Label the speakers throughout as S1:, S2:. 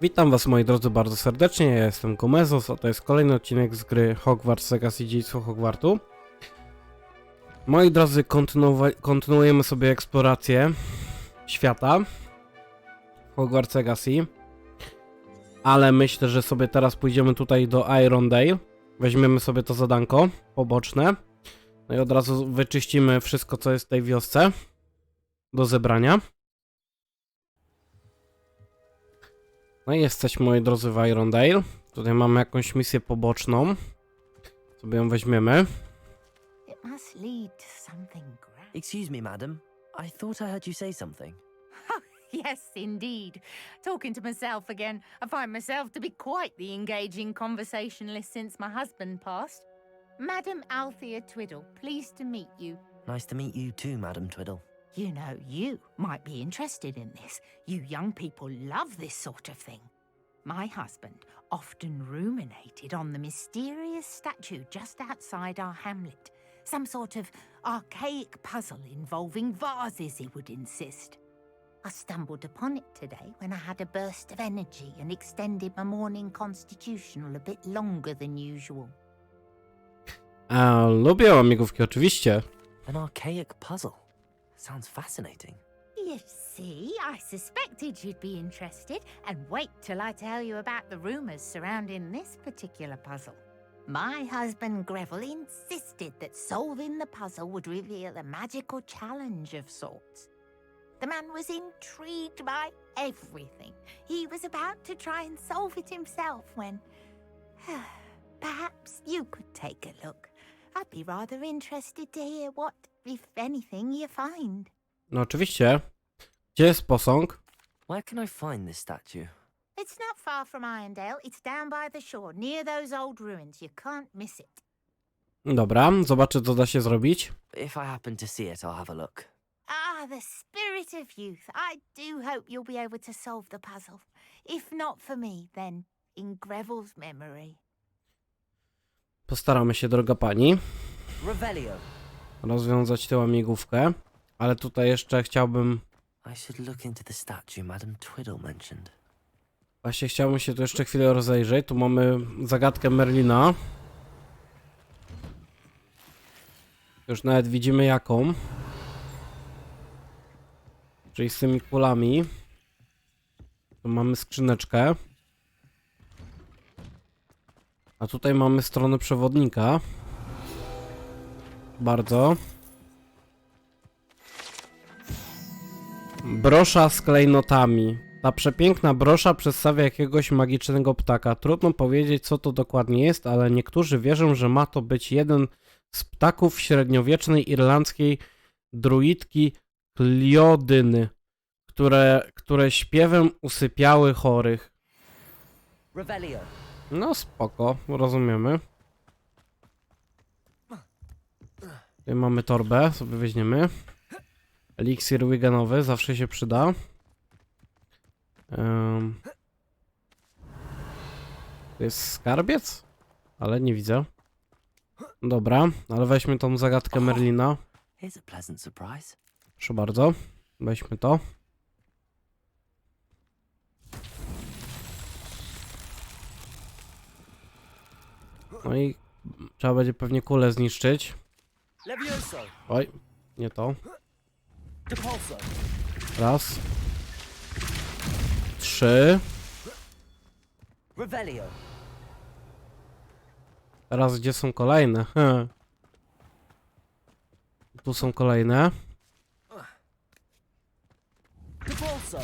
S1: Witam was moi drodzy bardzo serdecznie, ja jestem Gomezos, a to jest kolejny odcinek z gry Hogwarts Legacy Dziedzictwo Hogwartu. Moi drodzy, kontynuujemy sobie eksplorację świata Hogwarts Legacy. Ale myślę, że sobie teraz pójdziemy tutaj do Irondale. Weźmiemy sobie to zadanko poboczne. No i od razu wyczyścimy wszystko, co jest w tej wiosce do zebrania. No i jesteśmy, moi drodzy, w Irondale. Tutaj mamy jakąś misję poboczną. Sobie ją weźmiemy.
S2: It must lead to something grand.
S3: Excuse me, madam. I thought I heard you say something.
S2: Yes, indeed. Talking to myself again, I find myself to be quite the engaging conversationalist since my husband passed. Madam Althea Twiddle, pleased to meet you.
S3: Nice to meet you too, Madam Twiddle.
S2: You know, you might be interested in this. You young people love this sort of thing. My husband often ruminated on the mysterious statue just outside our hamlet. Some sort of archaic puzzle involving vases, he would insist. I stumbled upon it today when I had a burst of energy and extended my morning constitutional a bit longer than usual.
S1: A, lubię łamigłówki, oczywiście.
S3: An archaic puzzle. Sounds fascinating.
S2: You see, I suspected you'd be interested, and wait till I tell you about the rumors surrounding this particular puzzle. My husband Greville insisted that solving the puzzle would reveal a magical challenge of sorts. The man was intrigued by everything. He was about to try and solve it himself when. Perhaps you could take a look. I'd be rather interested to hear what, if anything, you find.
S1: No oczywiście. Gdzie jest posąg?
S3: Where can I find this statue?
S2: It's not far from Irondale. It's down by the shore, near those old ruins. You can't miss it.
S1: Dobra, zobaczę co da się zrobić.
S3: If I happen to see it, I'll have a look.
S2: Ah, the spirit of youth. I do hope you'll be able to solve the puzzle. If not for me, then in Greville's memory.
S1: Postaramy się, droga pani,
S3: Revelio.
S1: Rozwiązać tę łamigłówkę. Ale tutaj jeszcze chciałbym... Właśnie chciałbym się tu jeszcze chwilę rozejrzeć. Tu mamy zagadkę Merlina. Już nawet widzimy jaką. Czyli z tymi kulami. Tu mamy skrzyneczkę. A tutaj mamy stronę przewodnika. Bardzo. Brosza z klejnotami. Ta przepiękna brosza przedstawia jakiegoś magicznego ptaka. Trudno powiedzieć, co to dokładnie jest, ale niektórzy wierzą, że ma to być jeden z ptaków średniowiecznej irlandzkiej druidki Kliodyny, które, które śpiewem usypiały chorych. No spoko, rozumiemy. Tutaj mamy torbę, sobie weźmiemy. Eliksir Wiganowy, zawsze się przyda. Um. To jest skarbiec? Ale nie widzę. Dobra, ale weźmy tą zagadkę Merlina. Proszę bardzo. Weźmy to. No i trzeba będzie pewnie kulę zniszczyć.
S3: Levioso.
S1: Oj, nie to.
S3: Depulso.
S1: Raz. Trzy.
S3: Revelio.
S1: Teraz gdzie są kolejne? Tu są kolejne.
S3: Depulso.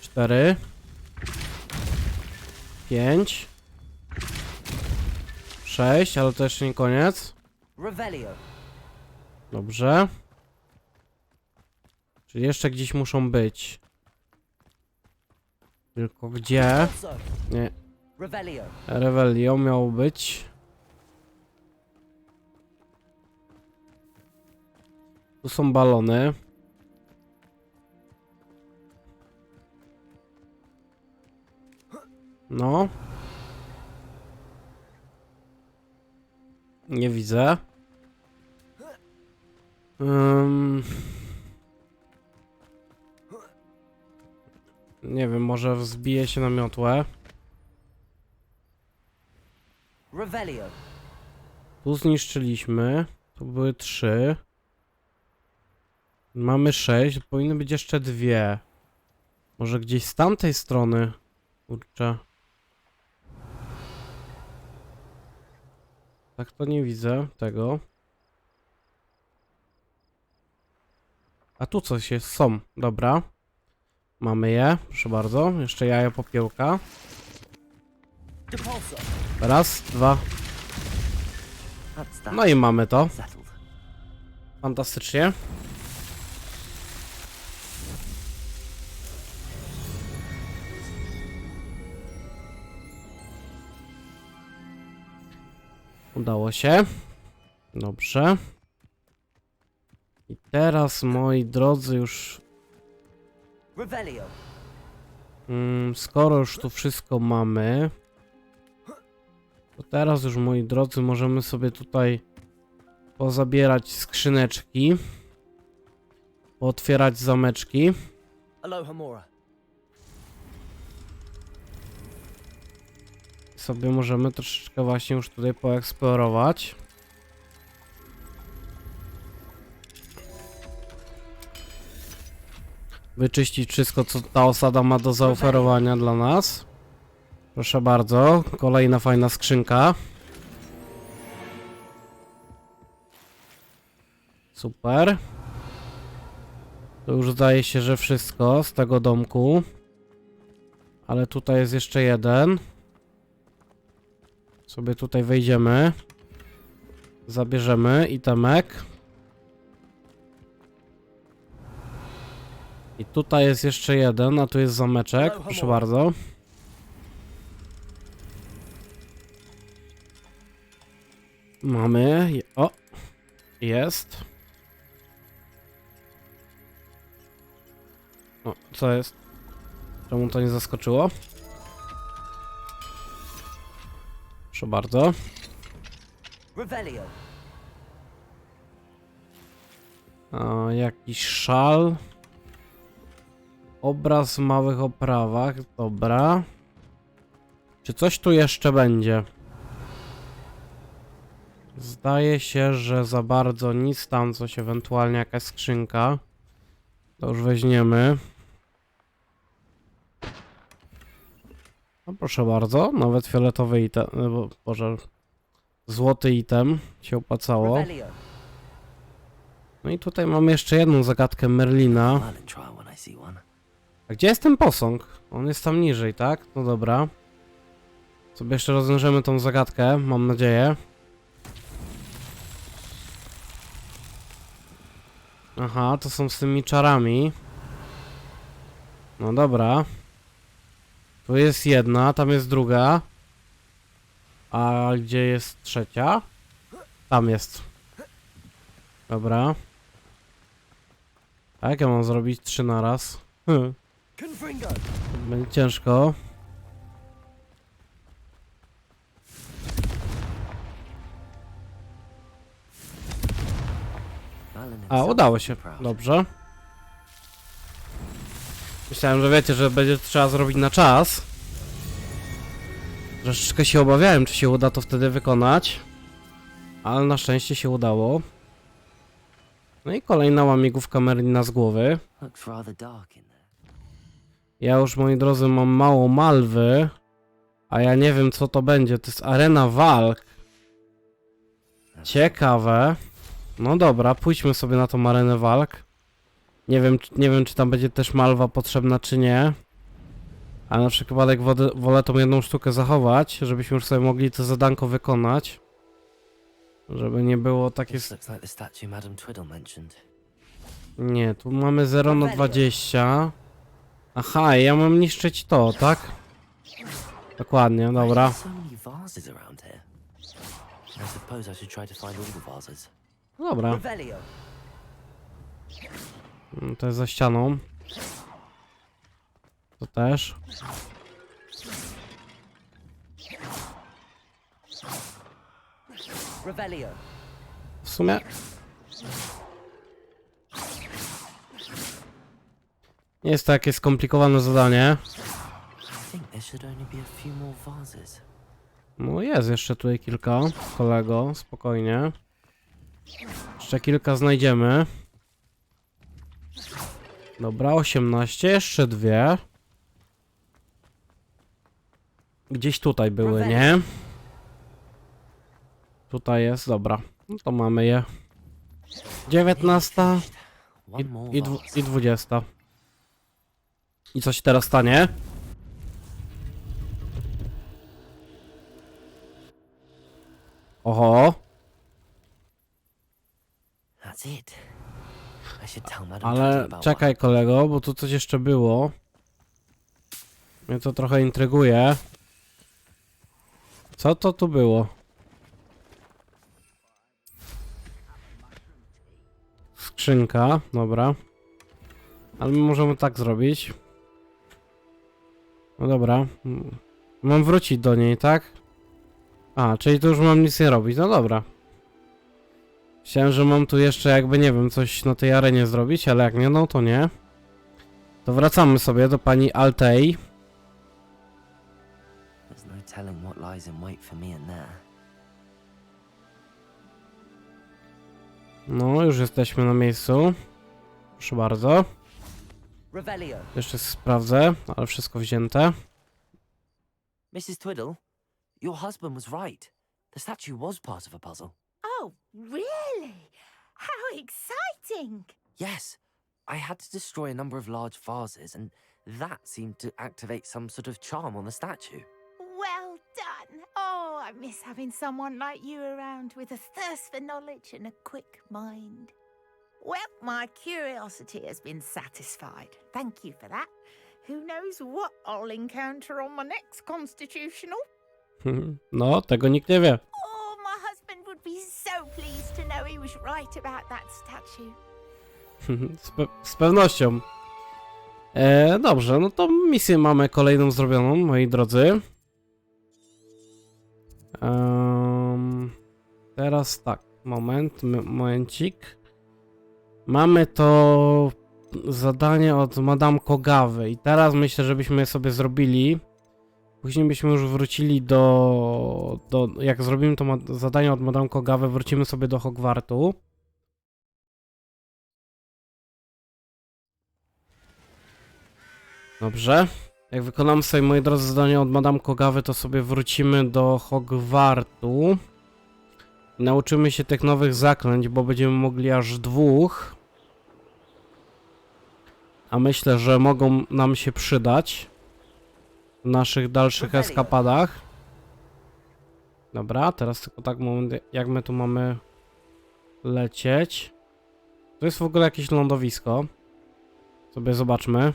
S1: Cztery. Pięć. Sześć, ale to jeszcze nie koniec.
S3: Revelio.
S1: Dobrze. Czyli jeszcze gdzieś muszą być. Tylko gdzie? Nie.
S3: Revelio.
S1: Miało być. Tu są balony. No. Nie widzę. Ym. Nie wiem, może wzbije się na miotłę.
S3: Revelio.
S1: Tu zniszczyliśmy. Tu były trzy. Mamy sześć. Powinny być jeszcze dwie. Może gdzieś z tamtej strony. Kurczę. Tak to nie widzę tego. A tu coś jest. Są. Dobra. Mamy je. Proszę bardzo. Jeszcze jajo.
S3: Depulso.
S1: Raz, dwa. No i mamy to. Fantastycznie. Udało się. Dobrze. I teraz, moi drodzy, już. Mm, skoro już tu wszystko mamy, to teraz już moi drodzy możemy sobie tutaj pozabierać skrzyneczki, otwierać zameczki. Sobie możemy troszeczkę właśnie już tutaj poeksplorować. Wyczyścić wszystko, co ta osada ma do zaoferowania dla nas. Proszę bardzo, kolejna fajna skrzynka. Super. To już zdaje się, że wszystko z tego domku. Ale tutaj jest jeszcze jeden. Sobie tutaj wejdziemy. Zabierzemy itemek. I tutaj jest jeszcze jeden, a tu jest zameczek. Proszę bardzo. Mamy. O! Jest. O, co jest? Czemu to nie zaskoczyło? Proszę bardzo. A, jakiś szal. Obraz w małych oprawach. Dobra. Czy coś tu jeszcze będzie? Zdaje się, że za bardzo nic tam, coś ewentualnie jakaś skrzynka. To już weźmiemy. No proszę bardzo, nawet fioletowy item, e, bo- boże, złoty item się opłacało. No i tutaj mamy jeszcze jedną zagadkę Merlina. A gdzie jest ten posąg? On jest tam niżej, tak? No dobra. Sobie jeszcze rozwiążemy tą zagadkę, mam nadzieję. Aha, to są z tymi czarami. No dobra. Tu jest jedna, tam jest druga. A gdzie jest trzecia? Tam jest. Dobra. A jak ja mam zrobić trzy na raz? Będzie ciężko. A, udało się. Dobrze. Myślałem, że wiecie, że będzie to trzeba zrobić na czas. Troszeczkę się obawiałem, czy się uda to wtedy wykonać. Ale na szczęście się udało. No i kolejna łamigłówka Merlina z głowy.
S3: Looks rather dark in there.
S1: Ja już, moi drodzy, mam mało malwy. A ja nie wiem, co to będzie. To jest arena walk. Ciekawe. No dobra, pójdźmy sobie na tą arenę walk. Nie wiem, czy- nie wiem czy tam będzie też malwa potrzebna, czy nie. Ale na przypadek wody, wolę tą jedną sztukę zachować, żebyśmy już sobie mogli to zadanko wykonać. Żeby nie było takie... Nie, tu mamy 0 na 20. Aha, ja mam niszczyć to, tak? Dokładnie, dobra.
S3: Vases.
S1: Dobra. Mm, to jest za ścianą. To też. W sumie. Nie jest to jakieś skomplikowane zadanie. No jest jeszcze tutaj kilka, kolego, spokojnie. Jeszcze kilka znajdziemy. Dobra, 18, jeszcze dwie. Gdzieś tutaj były, nie? Tutaj jest, dobra. No to mamy je. 19
S3: One
S1: i, i, dwu, i 20. I co się teraz stanie? Oho, ale czekaj kolego, bo tu coś jeszcze było. Mnie to trochę intryguje. Co to tu było? Skrzynka, dobra. Ale my możemy tak zrobić. No dobra. Mam wrócić do niej, tak? A, czyli tu już mam nic nie robić. No dobra. Myślałem, że mam tu jeszcze jakby, nie wiem, coś na tej arenie zrobić, ale jak nie, no to nie. To wracamy sobie do pani Altei.
S3: There's no telling what lies in wait for me in there.
S1: No, już jesteśmy na miejscu. Proszę bardzo.
S3: Revelio.
S1: Jeszcze sprawdzę, ale wszystko wzięte.
S3: Mrs. Twiddle, your husband was right. The statue was part of a puzzle.
S2: Oh, really? How exciting!
S3: Yes, I had to destroy a number of large vases, and that seemed to activate some sort of charm on the statue.
S2: Well done. Oh, I miss having someone like you around with a thirst for knowledge and a quick mind. Well, my curiosity has been satisfied. Thank you for that. Who knows what I'll encounter on my next constitutional?
S1: No, tego nikt nie wie.
S2: Oh, my husband would be so pleased to know he was right about that statue.
S1: z, pe z pewnością. E, dobrze, no to misję mamy kolejną zrobioną, moi drodzy. Em, teraz tak, moment, momencik. Mamy to zadanie od Madame Kogawy i teraz myślę, żebyśmy sobie zrobili. Później byśmy już wrócili do, do jak zrobimy to zadanie od Madame Kogawy, wrócimy sobie do Hogwartu. Dobrze. Jak wykonamy sobie, moi drodzy, zadanie od Madame Kogawy, to sobie wrócimy do Hogwartu. Nauczymy się tych nowych zaklęć, bo będziemy mogli aż dwóch. A myślę, że mogą nam się przydać w naszych dalszych eskapadach. Dobra, teraz tylko tak moment, jak my tu mamy lecieć. To jest w ogóle jakieś lądowisko. Sobie zobaczmy.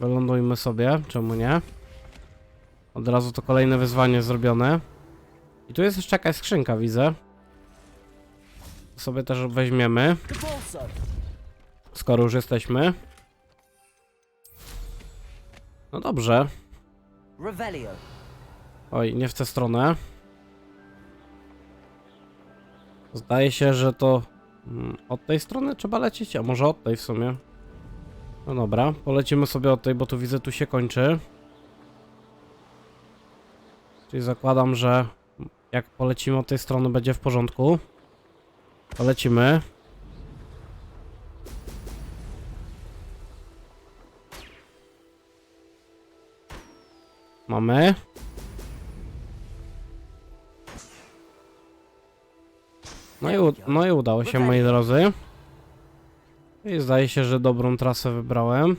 S1: Wylądujmy sobie, czemu nie? Od razu to kolejne wyzwanie zrobione. I tu jest jeszcze jakaś skrzynka, widzę. Sobie też weźmiemy. Skoro już jesteśmy. No dobrze. Oj, nie w tę stronę. Zdaje się, że to mm, od tej strony trzeba lecieć, a może od tej w sumie. No dobra, polecimy sobie od tej, bo tu widzę, tu się kończy. Czyli zakładam, że jak polecimy od tej strony będzie w porządku. Polecimy. Mamy. No i, no i udało się, moi drodzy. I zdaje się, że dobrą trasę wybrałem.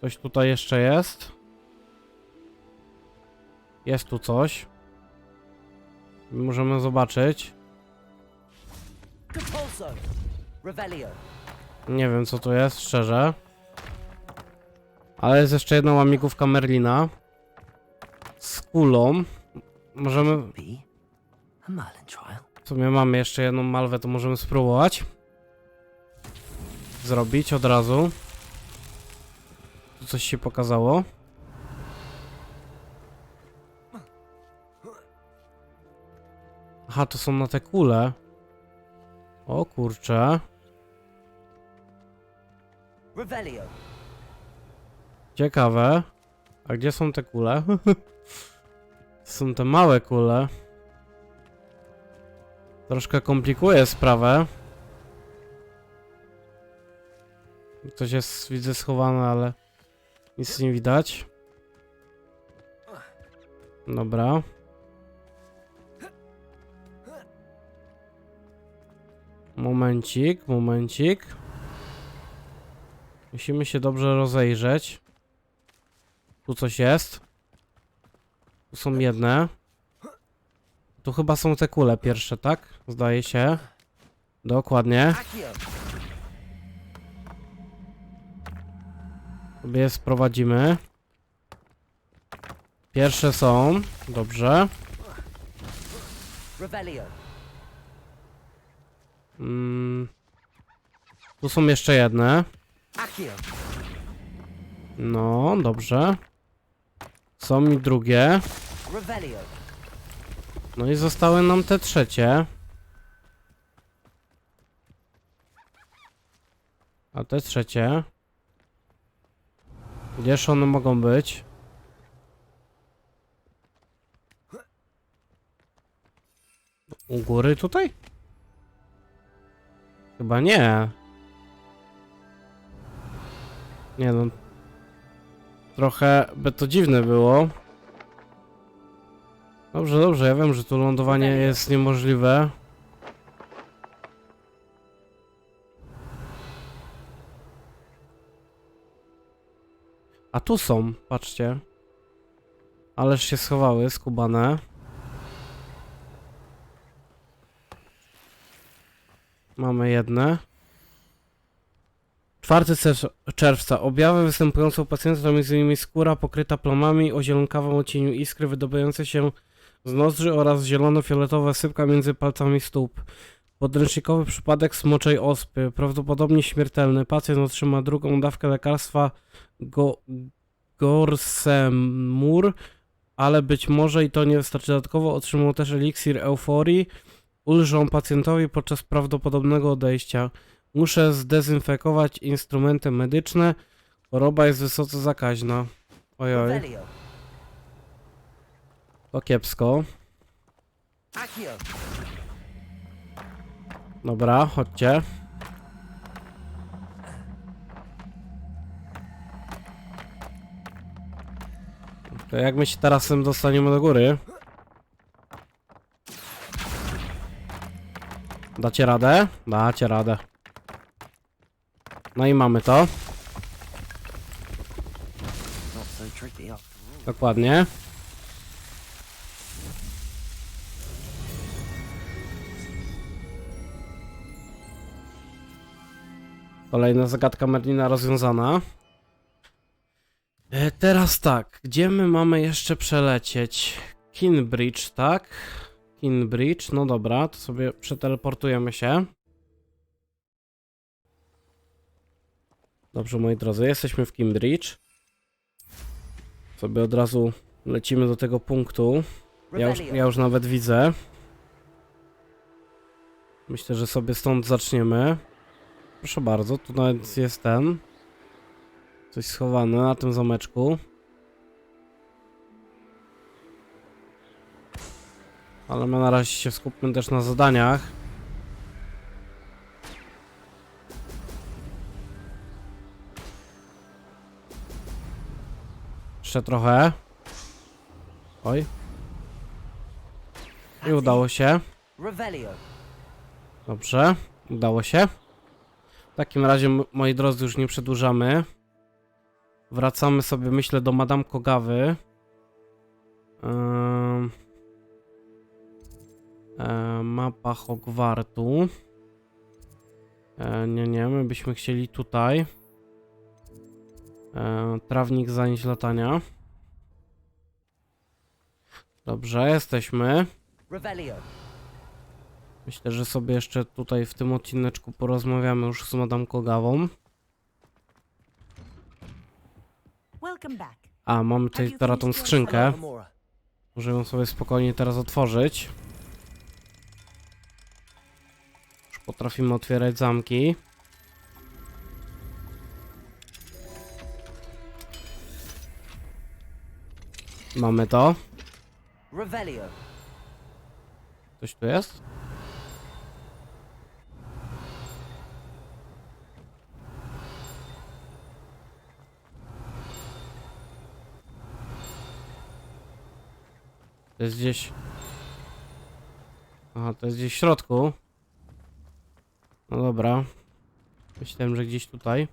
S1: Coś tutaj jeszcze jest. Jest tu coś. Możemy zobaczyć. Nie wiem co tu jest, szczerze. Ale jest jeszcze jedna łamigłówka Merlina. Z kulą. Możemy... W sumie mamy jeszcze jedną malwę, to możemy spróbować. Zrobić od razu. Tu coś się pokazało. Aha, to są na te kule. O kurcze. Ciekawe. A gdzie są te kule? są te małe kule. Troszkę komplikuje sprawę. Coś jest, widzę, schowane, ale nic nie widać. Dobra. Momencik, momencik. Musimy się dobrze rozejrzeć. Tu coś jest. Są jedne. Tu chyba są te kule pierwsze, tak? Zdaje się. Dokładnie. Sobie sprowadzimy. Pierwsze są. Dobrze. Mm. Tu są jeszcze jedne. No, dobrze. Są i drugie. No i zostały nam te trzecie. A te trzecie. Gdzież one mogą być? U góry tutaj? Chyba nie. Nie no. Trochę by to dziwne było. Dobrze, dobrze, ja wiem, że tu lądowanie jest niemożliwe. A tu są, patrzcie. Ależ się schowały, skubane. Mamy jedne. 4 cer- czerwca. Objawy występujące u pacjenta to m.in. skóra pokryta plamami o zielonkawym odcieniu iskry wydobywające się z nozdrzy oraz zielono-fioletowa sypka między palcami stóp. Podręcznikowy przypadek smoczej ospy, prawdopodobnie śmiertelny. Pacjent otrzyma drugą dawkę lekarstwa go Gorsemur, ale być może i to nie wystarczy. Dodatkowo otrzymał też eliksir euforii. Ulżą pacjentowi podczas prawdopodobnego odejścia. Muszę zdezynfekować instrumenty medyczne. Choroba jest wysoce zakaźna. Ojoj, to kiepsko. Dobra, chodźcie. To jak my się teraz dostaniemy do góry? Dacie radę? Dacie radę. No i mamy to.
S3: All.
S1: Dokładnie. Kolejna zagadka Merlina rozwiązana. E, teraz tak, gdzie my mamy jeszcze przelecieć? Kinbridge, tak? Kinbridge, no dobra, to sobie przeteleportujemy się. Dobrze, moi drodzy, jesteśmy w Kinbridge. Sobie od razu lecimy do tego punktu. Ja już, ja już nawet widzę. Myślę, że sobie stąd zaczniemy. Proszę bardzo, tu nawet jest ten. Coś schowane na tym zameczku. Ale my na razie się skupmy też na zadaniach. Jeszcze trochę. Oj. I udało się. Dobrze, udało się. W takim razie, moi drodzy, już nie przedłużamy. Wracamy sobie, myślę, do Madame Kogawy. Ym... E, mapa Hogwartu. E, nie, nie, my byśmy chcieli tutaj. E, trawnik zanieść latania. Dobrze, jesteśmy. Myślę, że sobie jeszcze tutaj w tym odcineczku porozmawiamy już z Madame Kogawą. A, mamy tutaj teraz tą skrzynkę. Możemy ją sobie spokojnie teraz otworzyć. Już potrafimy otwierać zamki. Mamy to.
S3: Revelio.
S1: Coś tu jest? To jest gdzieś... Aha, to jest gdzieś w środku. No dobra. Myślałem, że gdzieś tutaj.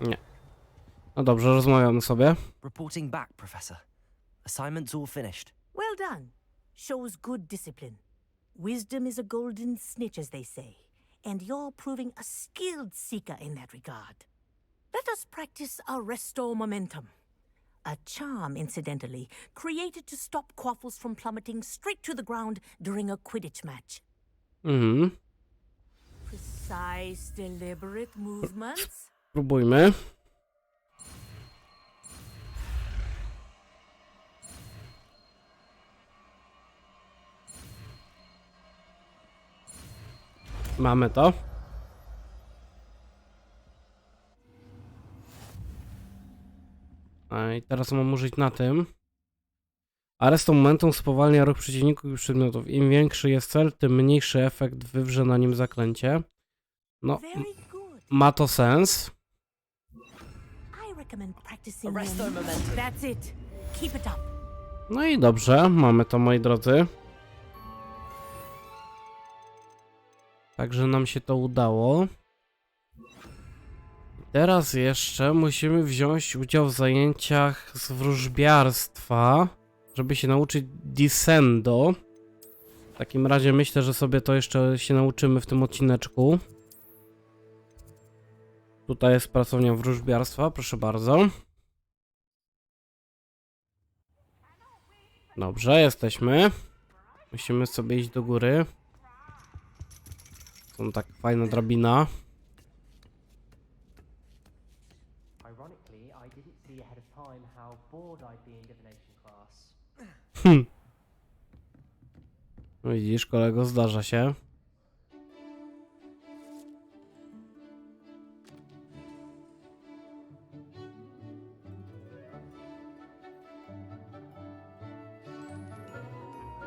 S1: Nie. No dobrze, rozmawiamy sobie.
S3: Reporting back, Professor. Assignment's all finished.
S4: Well done. Shows good discipline. Wisdom is a golden snitch, as they say, and you're proving a skilled seeker in that regard. Let us practice our restore momentum. A charm, incidentally, created to stop quaffles from plummeting straight to the ground during a Quidditch match.
S1: Mhm.
S4: Precise, deliberate movements.
S1: Próbujmy. Mamy to. I teraz mam użyć na tym. Arest momentum spowalnia ruch przeciwników i przedmiotów. Im większy jest cel, tym mniejszy efekt wywrze na nim zaklęcie. No, ma to sens. No i dobrze, mamy to moi drodzy. Także nam się to udało. Teraz jeszcze musimy wziąć udział w zajęciach z wróżbiarstwa, żeby się nauczyć Descendo. W takim razie myślę, że sobie to jeszcze się nauczymy w tym odcineczku. Tutaj jest pracownia wróżbiarstwa, proszę bardzo. Dobrze, jesteśmy. Musimy sobie iść do góry. Są tak fajna drabina.
S5: Ironically, I didn't see ahead of time how bored I'd be in divination class.
S1: Hm. No Widzisz, kolego, zdarza się.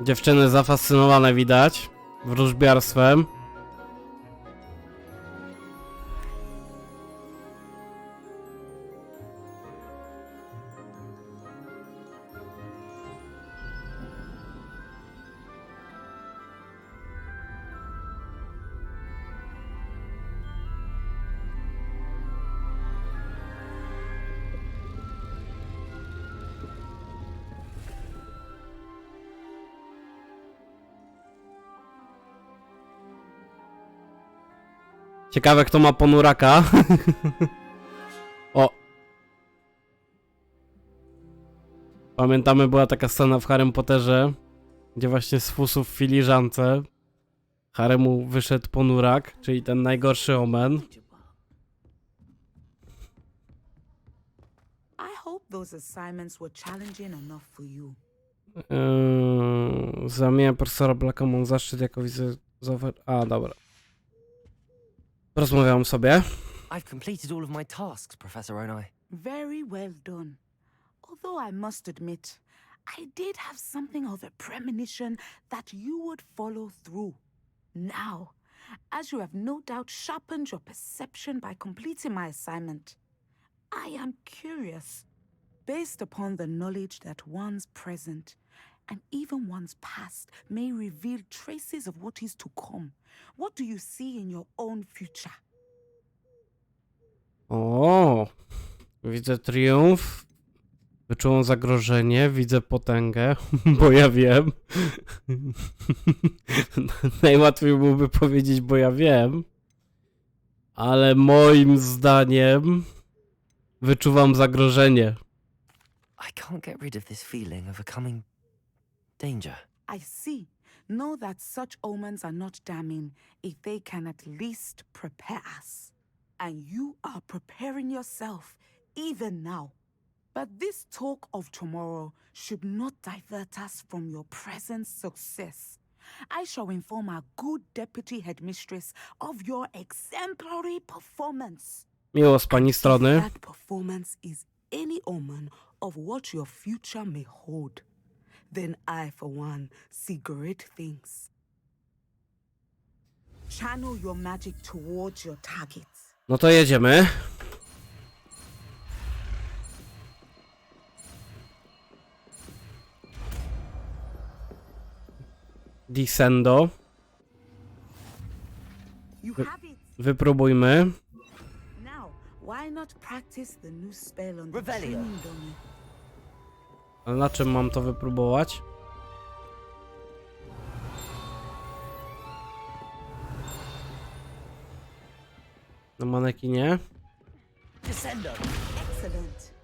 S1: Dziewczyny zafascynowane widać wróżbiarstwem. Ciekawe, kto ma ponuraka. o. Pamiętamy, była taka scena w Harrym Potterze, gdzie właśnie z fusów w filiżance Haremu wyszedł ponurak, czyli ten najgorszy omen.
S6: Those assignments were challenging enough for you.
S1: Yy, zamienia profesora Blacka mam zaszczyt jako wizytowy... A, dobra. Rozmawiam sobie.
S3: I've completed all of my tasks, Professor Onai.
S6: Very well done. Although I must admit, I did have something of a premonition that you would follow through. Now, as you have no doubt sharpened your perception by completing my assignment, I am curious, based upon the knowledge that one's present and even one's past may reveal traces of what is to come. What do you see in your own future?
S1: O, widzę triumf. Wyczułam zagrożenie, widzę potęgę, bo ja wiem. Najłatwiej byłoby powiedzieć, bo ja wiem. Ale moim zdaniem wyczuwam zagrożenie.
S3: I can't get rid of this feeling of a coming danger.
S6: I see. Know that such omens are not damning if they can at least prepare us. And you are preparing yourself even now. But this talk of tomorrow should not divert us from your present success. I shall inform our good deputy headmistress of your exemplary performance.
S1: Miło z pani strony.
S6: That performance is any omen of what your future may hold, then I, for one, see great things. Channel your magic towards your targets.
S1: No to jedziemy. Descendo.
S6: You have it.
S1: Wypróbujmy.
S6: Now, why not practice the new spell on the
S3: Revelio.
S6: Dummy?
S1: A na czym mam to wypróbować? Na manekinie.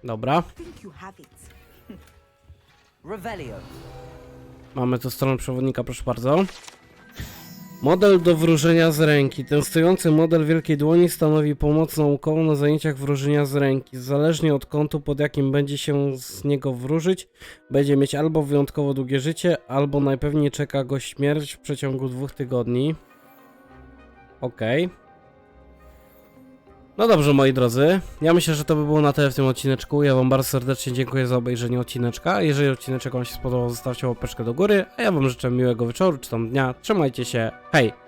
S1: Dobra. Mamy tu stronę przewodnika, proszę bardzo. Model do wróżenia z ręki. Ten stojący model wielkiej dłoni stanowi pomoc naukową na zajęciach wróżenia z ręki. Zależnie od kątu, pod jakim będzie się z niego wróżyć, będzie mieć albo wyjątkowo długie życie, albo najpewniej czeka go śmierć w przeciągu dwóch tygodni. Okej. No dobrze, moi drodzy. Ja myślę, że to by było na tyle w tym odcineczku. Ja wam bardzo serdecznie dziękuję za obejrzenie odcineczka. Jeżeli odcineczek wam się spodobał, zostawcie łapeczkę do góry. A ja wam życzę miłego wieczoru czy tam dnia. Trzymajcie się. Hej!